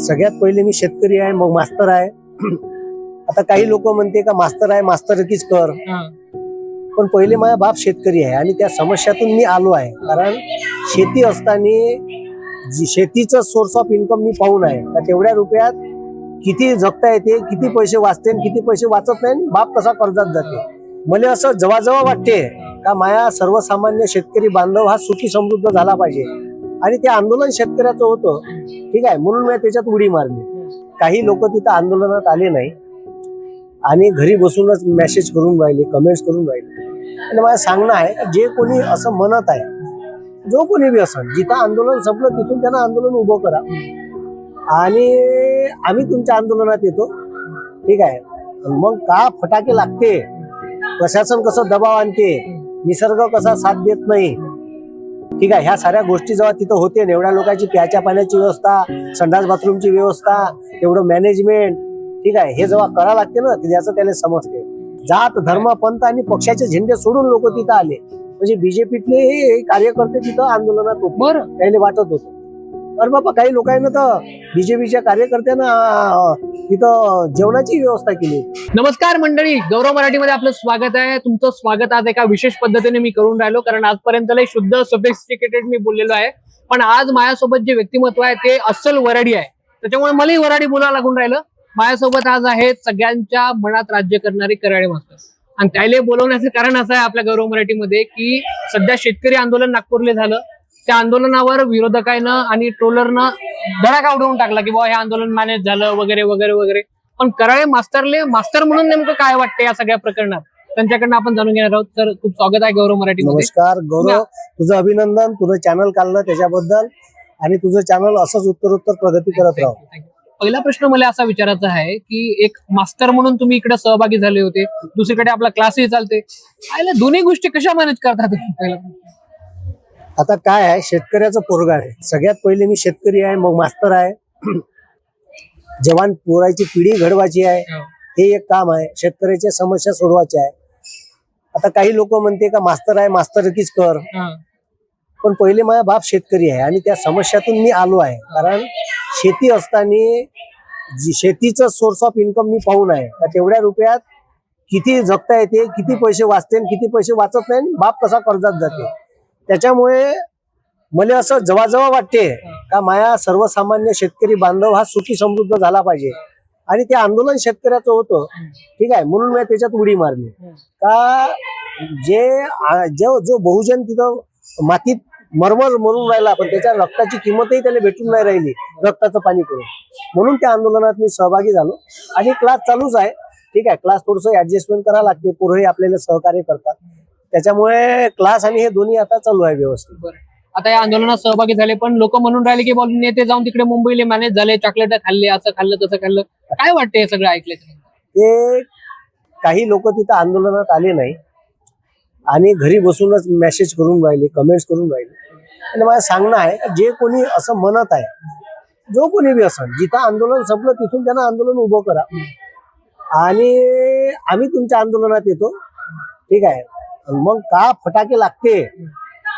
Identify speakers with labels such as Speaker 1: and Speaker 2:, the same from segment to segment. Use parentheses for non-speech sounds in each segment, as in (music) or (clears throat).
Speaker 1: सगळ्यात पहिले मी शेतकरी आहे मग मास्तर आहे. (clears throat) आता काही लोक म्हणते का मास्तर आहे मास्तरकीच कर. पण पहिले माझा बाप शेतकरी आहे आणि त्या समस्यातून मी आलो आहे. कारण शेती असताना जी शेतीचं सोर्स ऑफ इन्कम मी पाहून आहे. का तेवढ्या रुपयात किती जगता येते किती पैसे वाचते आणि किती पैसे वाचत नाही बाप कसा कर्जात जाते. मला असं जवळजवळ वाटते का माया सर्वसामान्य शेतकरी बांधव हा सुखी समृद्ध झाला पाहिजे. आणि ते आंदोलन शेतकऱ्याचं होतं. ठीक आहे? म्हणून मी त्याच्यात उडी मारली. काही लोक तिथं आंदोलनात आले नाही. आणि घरी बसूनच मेसेज करून राहिले कमेंट्स करून राहिले. आणि मला सांगणं आहे जे कोणी असं म्हणत आहे जो कोणी बी असं जिथं आंदोलन संपलं तिथून त्यांना आंदोलन उभं करा. आणि आम्ही तुमच्या आंदोलनात येतो. ठीक आहे? मग का फटाके लागते? प्रशासन कसं दबाव आणते? निसर्ग कसा साथ देत नाही? ठीक आहे ह्या साऱ्या गोष्टी जेव्हा तिथं होते एवढ्या लोकांची प्याच्या पाण्याची व्यवस्था संडास बाथरूमची व्यवस्था एवढं मॅनेजमेंट ठीक आहे हे जेव्हा करा लागते ना ते ज्याचं त्याला समजते. जात धर्म पंथ आणि पक्षाचे झेंडे सोडून लोक तिथं आले. म्हणजे बीजेपीतले हे कार्यकर्ते तिथं आंदोलनात होते.
Speaker 2: बरं.
Speaker 1: त्याला वाटत होतं. अरे बाबा काही लोकांना तर बीजेपीच्या कार्यकर्त्यांना तिथं जेवणाची व्यवस्था केली.
Speaker 2: नमस्कार मंडळी गौरव मराठीमध्ये आपलं स्वागत आहे. तुमचं स्वागत आज एका विशेष पद्धतीने मी करून राहिलो कारण आजपर्यंत लय शुद्ध सोफिस्टिकेटेड मी बोललेलो आहे. पण आज माझ्यासोबत जे व्यक्तिमत्व आहे ते अस्सल वराडी आहे. त्याच्यामुळे मलाही वराडी बोलावं लागून राहिलं. माझ्यासोबत आज आहे सगळ्यांच्या मनात राज्य करणारे कराळे मास्तर. आणि त्याला बोलवण्याचं कारण असं आहे आपल्या गौरव मराठीमध्ये की सध्या शेतकरी आंदोलन नागपूरले झालं. त्या आंदोलनावर विरोधकांनं आणि ट्रोलरनं धडाका उडवून टाकला की बाबा हे आंदोलन मॅनेज झालं वगैरे वगैरे वगैरे. पण कराळे मास्तरले मास्तर म्हणून नेमकं काय वाटतं या सगळ्या प्रकरणात? त्यांच्याकडनं आपण जाणून घेणार आहोत. तर खूप स्वागत आहे गौरव मराठीमध्ये
Speaker 1: नमस्कार गौरव. तुझं अभिनंदन तुझं चॅनल काढलं त्याच्याबद्दल. आणि तुझं चॅनल असंच उत्तरोत्तर प्रगती करत राहू.
Speaker 2: पहिला प्रश्न मला असा विचारायचा आहे की एक मास्तर म्हणून तुम्ही इकडे सहभागी झाले होते. दुसरीकडे आपला क्लासही चालते. दोन्ही गोष्टी कशा मॅनेज करतात?
Speaker 1: आता काय आहे शेतकऱ्याचं पोरगा आहे. सगळ्यात पहिले मी शेतकरी आहे मग मास्तर आहे. (clears throat) जवान पोराची पिढी घडवायची आहे. हे. एक काम आहे शेतकऱ्याच्या समस्या सोडवायच्या आहे. आता काही लोक म्हणते का मास्तर आहे मास्तरकीच कर.
Speaker 2: हा.
Speaker 1: पण पहिले माझा बाप शेतकरी आहे आणि त्या समस्यातून मी आलो आहे. कारण शेती असताना शेतीचं सोर्स ऑफ इन्कम मी पाहून आहे. तेवढ्या रुपयात किती जगता येते किती पैसे वाचते आणि किती पैसे वाचत नाही बाप कसा कर्जात जाते. त्याच्यामुळे मला असं जवळजवळ वाटते का माया सर्वसामान्य शेतकरी बांधव हा सुखी समृद्ध झाला पाहिजे. आणि ते आंदोलन शेतकऱ्याचं होतं. ठीक आहे? म्हणून मी त्याच्यात उडी मारली. का जे जो जो बहुजन तिथं मातीत मरमर मरून राहिला पण त्याच्या रक्ताची किंमतही त्याला भेटून नाही राहिली रक्ताचं पाणी करून. म्हणून त्या आंदोलनात मी सहभागी झालो. आणि क्लास चालूच आहे. ठीक आहे? क्लास थोडस ऍडजस्टमेंट करावं लागते. पोरही आपल्याला सहकार्य करतात. त्याच्यामुळे क्लास आणि हे दोन्ही आता चालू आहे व्यवस्थित.
Speaker 2: बरं. आता या आंदोलनात सहभागी झाले पण लोक म्हणून राहिले की नेते जाऊन तिकडे मुंबईला मॅनेज झाले चॉकलेट खाल्ले असं खाल्लं तसं खाल्लं. काय वाटतं हे सगळं ऐकलं
Speaker 1: ते काही लोक तिथं आंदोलनात आले नाही. आणि घरी बसूनच मेसेज करून राहिले कमेंट्स करून राहिले. आणि मला सांगणं आहे का जे कोणी असं म्हणत आहे जो कोणी बी असन जिथं आंदोलन संपलं तिथून त्यांना आंदोलन उभं करा. आणि आम्ही तुमच्या आंदोलनात येतो. ठीक आहे? मग का फटाके लागते?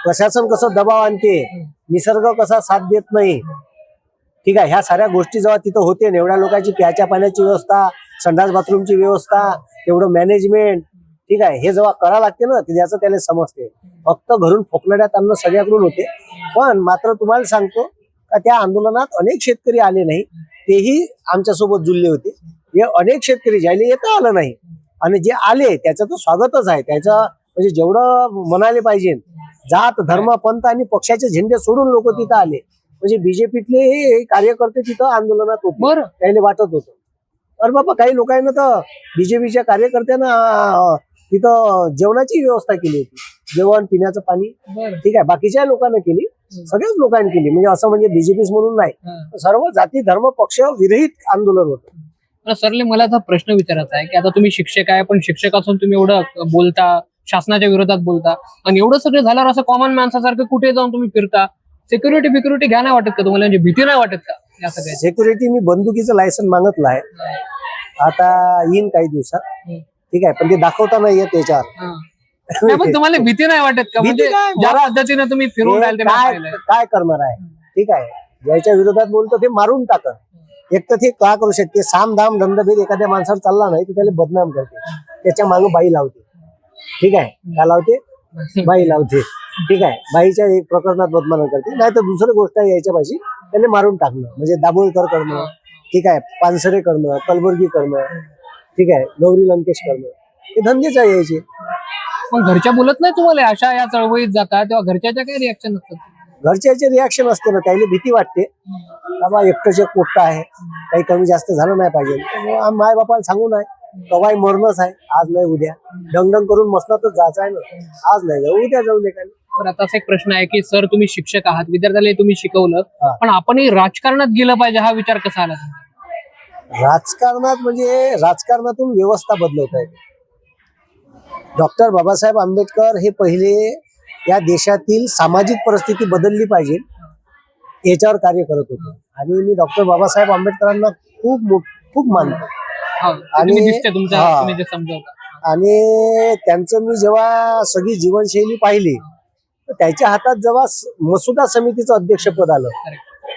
Speaker 1: प्रशासन कसं दबाव आणते? निसर्ग कसा साथ देत नाही? ठीक आहे ह्या साऱ्या गोष्टी जेव्हा तिथं होते एवढ्या लोकांची प्याच्या पाण्याची व्यवस्था संडास बाथरूमची व्यवस्था एवढं मॅनेजमेंट ठीक आहे हे जेव्हा करा लागते ना ते ज्याचं त्याला समजते. फक्त घरून फोकलड्यात आणणं सगळ्याकडून होते. पण मात्र तुम्हाला सांगतो का त्या आंदोलनात अनेक शेतकरी आले नाही. तेही आमच्यासोबत जुळले होते. हे अनेक शेतकरी ज्याला येता आलं नाही. आणि जे आले त्याचं तर स्वागतच आहे. त्याचं म्हणजे जेवढं म्हणाले पाहिजे जात धर्म पंथ आणि पक्षाचे झेंडे सोडून लोक तिथं आले. म्हणजे बीजेपीतले हे कार्यकर्ते तिथं आंदोलनात होते.
Speaker 2: बरं.
Speaker 1: त्याला वाटत होतं. अरे बाबा काही लोकांना तर बीजेपीच्या कार्यकर्त्यांना तिथं जेवणाची व्यवस्था केली होती. जेवण पिण्याचं पाणी. ठीक आहे बाकीच्या लोकांना केली. सगळ्याच लोकांनी केली. म्हणजे असं म्हणजे बीजेपीच म्हणून नाही. सर्व जाती धर्म पक्ष विरहित आंदोलन होतं.
Speaker 2: सरले मला आता प्रश्न विचारायचा आहे की आता तुम्ही शिक्षक आहे पण शिक्षक असून तुम्ही एवढं बोलता शासनाच्या विरोधात बोलता. आणि एवढं सगळं झाल्यावर असं कॉमन माणसासारखं कुठे जाऊन तुम्ही फिरता? सिक्युरिटी बिक्युरिटी घ्या नाही वाटत का तुम्हाला? म्हणजे भीती नाही वाटत का? या सगळ्याची
Speaker 1: सेक्युरिटी मी बंदुकीचं लायसन मागितलं आहे. आता येईन काही दिवसात. ठीक आहे पण ते दाखवता नाही येत त्याच्यावर.
Speaker 2: नाही, पण तुम्हाला (laughs) भीती नाही वाटत का?
Speaker 1: भीती
Speaker 2: म्हणजे? ज्या पद्धतीने तुम्ही फिरून राहिले ते मी
Speaker 1: काय
Speaker 2: पाहिलंय.
Speaker 1: काय करणार आहे? ठीक आहे. ज्याच्या विरोधात बोलतो ते मारून टाकत एक तर ते का करू शकते? साम दाम दंडभेद एखाद्या माणसावर चालला नाही तर त्याला बदनाम करते. त्याच्यामागे बाई लावते. ठीक आहे? का लावते? बाई लावते. ठीक आहे? बाईच्या एक प्रकरणात बदनाम करते. नाही तर दुसरी गोष्ट आहे यायच्या पाशी त्याला मारून टाकणं. म्हणजे दाभोळकर करणं ठीक आहे? पानसरे करणं कलबुर्गी करणं ठीक आहे? गौरी लंकेश करणं. हे धंदेच आहे यायचे
Speaker 2: मग घरच्या बोलत नाही तुम्हाला? अशा या चळवळीत जाता तेव्हा घरच्याच्या काय रिॲक्शन असतात
Speaker 1: घरच्याचे रिॲक्शन असते ना त्याला भीती वाटते. बाबा एकटंच एक पोट्ट आहे काही कमी जास्त झालं नाही पाहिजे. माय बापाला सांगू नाही. कवाय मरणच आहे. आज नाही उद्या. डंगडंग करून मसनातच जायचं आहे ना. आज नाही जाऊ उद्या जाऊ लेखाने
Speaker 2: तर आता असा एक प्रश्न आहे की सर तुम्ही शिक्षक आहात विद्यार्थ्याला तुम्ही शिकवलं. पण आपणही राजकारणात गेलं पाहिजे हा विचार कसा आला?
Speaker 1: राजकारणात म्हणजे राजकारणातून व्यवस्था बदलवता येते. डॉक्टर बाबासाहेब आंबेडकर हे पहिले या देशातील सामाजिक परिस्थिती बदलली पाहिजे याच्यावर कार्य करत होते. आणि मी डॉक्टर बाबासाहेब आंबेडकरांना खूप खूप मानतो. आणि-
Speaker 2: तुम्ही दिसते तुमच्या
Speaker 1: हा.
Speaker 2: तुम्ही जे समजावता.
Speaker 1: आणि त्यांचं मी जेव्हा सगळी जीवनशैली पाहिली तर त्याच्या हातात जेव्हा स- मसुदा समितीचं अध्यक्षपद आलं.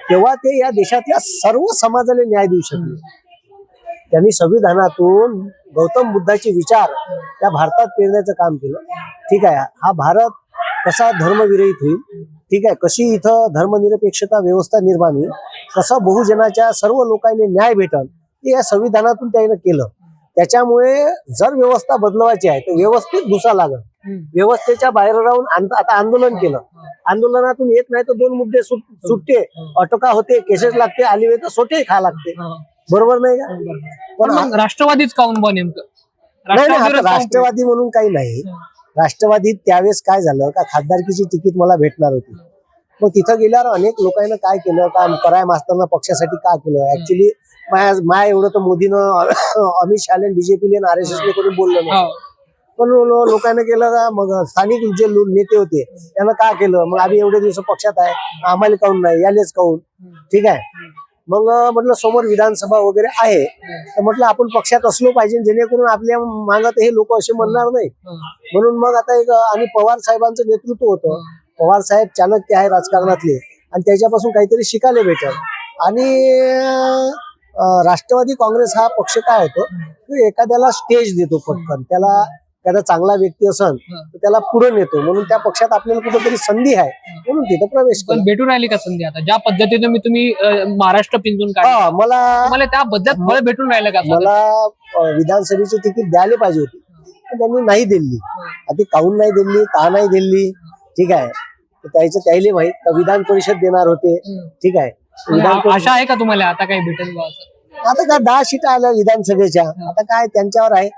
Speaker 1: तेव्हा ते या देशातल्या सर्व समाजाला न्याय देऊ शकले. त्यांनी संविधानातून गौतम बुद्धाचे विचार त्या भारतात पेरण्याचं काम केलं. ठीक आहे हा भारत कसा धर्मविरहित होईल? ठीक आहे कशी इथं धर्मनिरपेक्षता व्यवस्था निर्माण होईल? कसं बहुजनाच्या सर्व लोकांना न्याय भेटल? हे या संविधानातून त्यानं केलं. त्याच्यामुळे जर व्यवस्था बदलवायची आहे तर व्यवस्थित घुसा लागल. व्यवस्थेच्या बाहेर राहून आता आंदोलन केलं. आंदोलनातून एक नाही तर दोन मुद्दे सुट- सुटते. अटका होते केसेस लागते आली वेळ तर सोटे खा लागते. बरोबर नाही का?
Speaker 2: पण राष्ट्रवादीच काऊन बा नेमकं?
Speaker 1: नाही राष्ट्रवादी म्हणून काही नाही. राष्ट्रवादीत त्यावेळेस काय झालं का खासदारकीची तिकीट मला भेटणार होती. मग तिथं गेल्यावर अनेक लोकांना काय केलं? का कराय मास्तरनं पक्षासाठी का केलं? ऍक्च्युली माया माया एवढं तर मोदीनं अमित शहाने बीजेपीले आर एस एस कोणी बोललं नाही
Speaker 2: हा.
Speaker 1: पण लोकांना केलं का मग स्थानिक जे नेते होते त्यांना का केलं? मग आम्ही एवढे दिवस पक्षात आहे आम्हाला काऊन नाही यालेच काऊन? ठीक आहे? मग म्हटलं समोर विधानसभा वगैरे आहे तर म्हटलं आपण पक्षात असलो पाहिजे जेणेकरून आपल्या मागत हे लोक असे म्हणणार नाही. म्हणून मग आता एक आणि पवार साहेबांचं नेतृत्व होतं. पवार साहेब चाणक्य आहे राजकारणातले आणि त्याच्यापासून काहीतरी शिकायला भेटल. आणि राष्ट्रवादी काँग्रेस हा पक्ष काय होतो? की एखाद्याला स्टेज देतो पटकन. त्याला एखादा चांगला व्यक्ती असन तर त्याला पुढे नेतो. म्हणून त्या पक्षात आपल्याला कुठेतरी संधी आहे. म्हणून तिथं प्रवेश
Speaker 2: पण भेटून राहिली का संधी आता? ज्या पद्धतीने मी तुम्ही महाराष्ट्र पिंजून काढलं.
Speaker 1: मला
Speaker 2: तुम्हाला त्या बद्दल फळ भेटून राहिलं का
Speaker 1: मला विधानसभेची तिकीट द्यायला पाहिजे होती. पण त्यांनी नाही दिली. आता ती काहून नाही दिली का नाही दिली? ठीक आहे. त्याचं त्याला माहीत. विधान परिषद देणार होते. ठीक आहे.
Speaker 2: आशा आहे का तुम्हाला आता काही भेटेल बा असं?
Speaker 1: परिषद- आता काय दहा सीटा आल्या विधानसभेच्या. आता काय त्यांच्यावर आहे.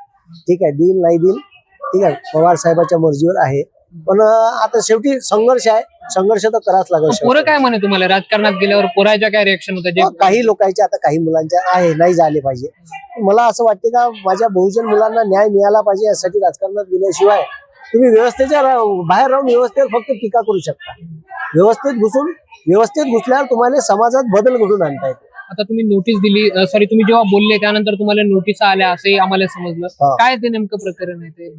Speaker 1: ठीक आहे देईल नाही देईल. ठीक आहे पवार साहेबाच्या मर्जीवर आहे. पण अं, आता शेवटी संघर्ष आहे. संघर्ष तर कराच लागेल
Speaker 2: पोरं
Speaker 1: शेवटी.
Speaker 2: काय म्हणे तुम्हाला? राजकारणात गेल्यावर पोराच्या काय रिएक्शन होतं जे
Speaker 1: मग काही लोकांच्या आता काही मुलांच्या आहे नाही झाले पाहिजे. मला असं वाटते का माझ्या बहुजन मुलांना न्याय मिळाला पाहिजे यासाठी राजकारणात गेल्याशिवाय तुम्ही व्यवस्थेच्या रा- बाहेर राहून व्यवस्थेवर फक्त टीका करू शकता. व्यवस्थेत घुसून व्यवस्थेत घुसल्यावर तुम्हाला समाजात बदल घडून आणता येते.
Speaker 2: आता तुम्ही नोटीस दिली सॉरी तुम्ही जेव्हा बोलले त्यानंतर तुम्हाला नोटीस आल्या असंही आम्हाला समजलं. काय ते नेमकं प्रकरण आहे ते?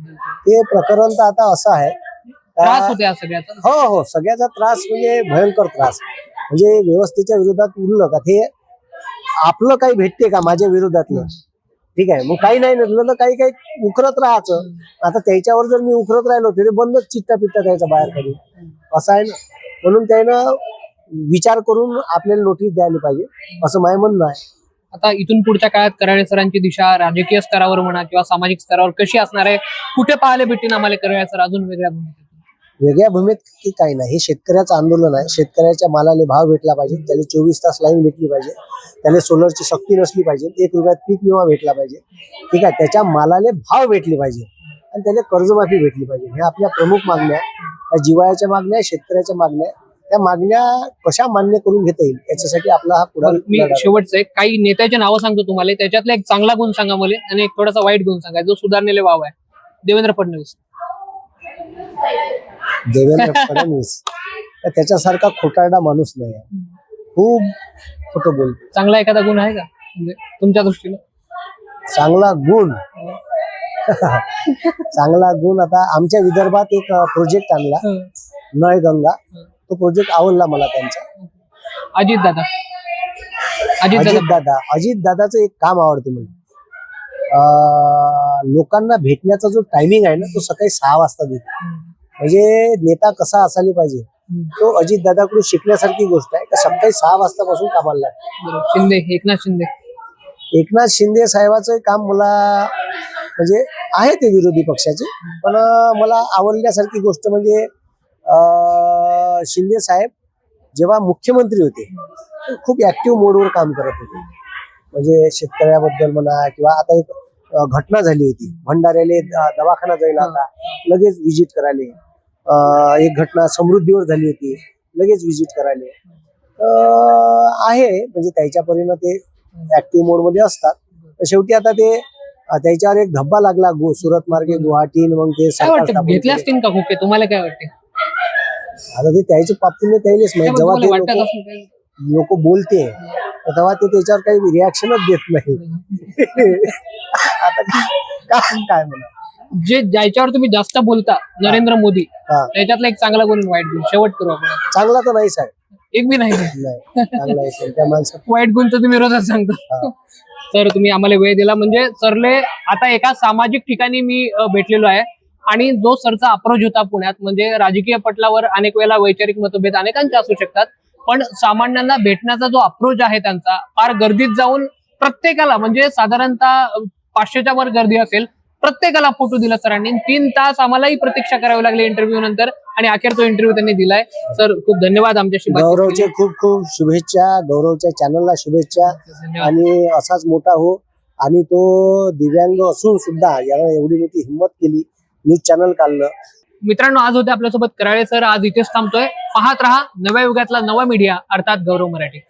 Speaker 1: ते प्रकरण तर आता असं आहे.
Speaker 2: त्रास होते सगळ्याचा?
Speaker 1: हो हो सगळ्याचा त्रास म्हणजे भयंकर त्रास. म्हणजे व्यवस्थेच्या विरोधात उरलं का? ते आपलं काही भेटते का माझ्या विरोधातलं? ठीक आहे मग काही नाही नसलं तर काही काही उखरत राहायचं. आता त्याच्यावर जर मी उखरत राहिलो तर ते बंदच चिट्टा पिट्टा द्यायचा बाहेर कधी असं आहे ना? म्हणून त्यानं विचार करून आपल्याला नोटीस द्यायला पाहिजे असं माझं म्हणणं आहे.
Speaker 2: आता इथून पुढच्या काळात कराळे सरांची दिशा राजकीय स्तरावर म्हणा किंवा सामाजिक स्तरावर कशी असणार आहे कुठे पाहायला भेटेल आम्हाला कराळे सर? अजून वेगळ्या
Speaker 1: वेगळ्या भूमीत की काही नाही हे शेतकऱ्याचं आंदोलन आहे. शेतकऱ्याच्या मालाला भाव भेटला पाहिजे त्याला चोवीस तास लाईन भेटली पाहिजे त्याला सोलरची शक्ती नसली पाहिजे एक रुपयात पीक विमा भेटला पाहिजे. ठीक आहे त्याच्या मालाले भाव भेटले पाहिजे आणि त्याला कर्जमाफी भेटली पाहिजे. हे आपल्या प्रमुख मागण्या आहे त्या जिवाळ्याच्या मागण्या शेतकऱ्याच्या मागण्या त्या मागण्या कशा मान्य करून घेता येईल याच्यासाठी आपला हा पुढा
Speaker 2: मी शेवटचं एक काही नेत्याचे नावं सांगतो तुम्हाला. त्याच्यातला एक चांगला गुण सांगा मला आणि एक थोडासा वाईट गुण सांगा. जो सुधारलेले वाव आहे. देवेंद्र फडणवीस.
Speaker 1: देवेंद्र फडणवीस. तर त्याच्यासारखा खोटारडा माणूस नाही आहे. खूप खोटं बोलतो
Speaker 2: चांगला एखादा गुण आहे का? म्हणजे तुमच्या दृष्टीनं?
Speaker 1: चांगला गुण. (laughs) चांगला गुण आता आमच्या विदर्भात एक प्रोजेक्ट आणला. नळगंगा. तो प्रोजेक्ट आवडला मला त्यांचा.
Speaker 2: अजित दादा. अजित
Speaker 1: अजित
Speaker 2: दादा.
Speaker 1: दादा अजित दादाचं एक काम आवडते मला. अं, लोकांना भेटण्याचा जो टायमिंग आहे ना तो सकाळी सहा वाजता देतो. म्हणजे नेता कसा असायला पाहिजे तो अजित दादाकडून शिकण्यासारखी गोष्ट आहे. का सकाळी सहा वाजतापासून कामाला लागतो.
Speaker 2: बरोबर. शिंदे एकनाथ शिंदे.
Speaker 1: एकनाथ शिंदे साहेबाचं काम मला म्हणजे आहे ते विरोधी पक्षाचे पण अं, मला आवडण्यासारखी गोष्ट म्हणजे अं, शिंदे साहेब जेव्हा मुख्यमंत्री होते खूप ऍक्टिव्ह मोडवर काम करत होते. म्हणजे शेतकऱ्याबद्दल म्हणा किंवा आता एक घटना झाली होती. भंडाऱ्याले दवाखाना जाईल आता लगेच व्हिजिट करायले. एक घटना समृद्धीवर झाली होती लगेच व्हिजिट करायले. आहे म्हणजे त्याच्या परीनं ते ऍक्टिव्ह मोडमध्ये असतात. शेवटी आता ते त्याच्यावर एक धब्बा लागला गो सुरत मार्गे गुवाहाटी मग ते
Speaker 2: तुम्हाला काय वाटते?
Speaker 1: आता ते त्याच्या बाबतीने
Speaker 2: काय
Speaker 1: माहीत
Speaker 2: बरं,
Speaker 1: जेव्हा ते लोक? लोक बोलते तेव्हा ते त्याच्यावर काही रिॲक्शनच देत नाही. आता काय काय म्हणा?
Speaker 2: जे ज्याच्यावर तुम्ही जास्त बोलता नरेंद्र मोदी
Speaker 1: हा.
Speaker 2: त्याच्यातला एक चांगला गुण वाईट गुण शेवट करू आपण.
Speaker 1: चांगला तर नाही साहेब.
Speaker 2: एक बी नाही.
Speaker 1: नाही चांगला आहे साहेब. त्या माणसात
Speaker 2: वाईट गुण तर तुम्ही रोजच सांगता. तर तुम्ही आम्हाला वेळ दिला. म्हणजे सरले आता एका सामाजिक ठिकाणी मी अ, भेटलेलो आहे. आणि जो सरचा अप्रोच होता पुण्यात म्हणजे राजकीय पटलावर अनेक वेळेला वैचारिक मतभेद अनेकांचे असू शकतात पण सामान्यांना भेटण्याचा जो अप्रोच आहे त्यांचा फार गर्दीत जाऊन प्रत्येकाला म्हणजे साधारणतः पाचशेच्या वर गर्दी असेल प्रत्येकाला फोटो दिला सरांनी तीन तास आम्हालाही प्रतीक्षा करावी लागली इंटरव्ह्यू नंतर आणि अखेर तो इंटरव्ह्यू त्यांनी दिलाय. सर खूप धन्यवाद आमच्याशी
Speaker 1: गौरवचे. खूप खूप शुभेच्छा गौरवच्या चॅनलला शुभेच्छा. आणि असाच मोठा हो आणि तो दिव्यांग असून सुद्धा याला एवढी मोठी हिंमत केली. न्यूज चॅनल काढलं.
Speaker 2: मित्रांनो आज होते आपल्यासोबत कराळे सर. आज इथेच थांबतोय. पाहत रहा नव्या युगातला नवा मीडिया अर्थात गौरव मराठी.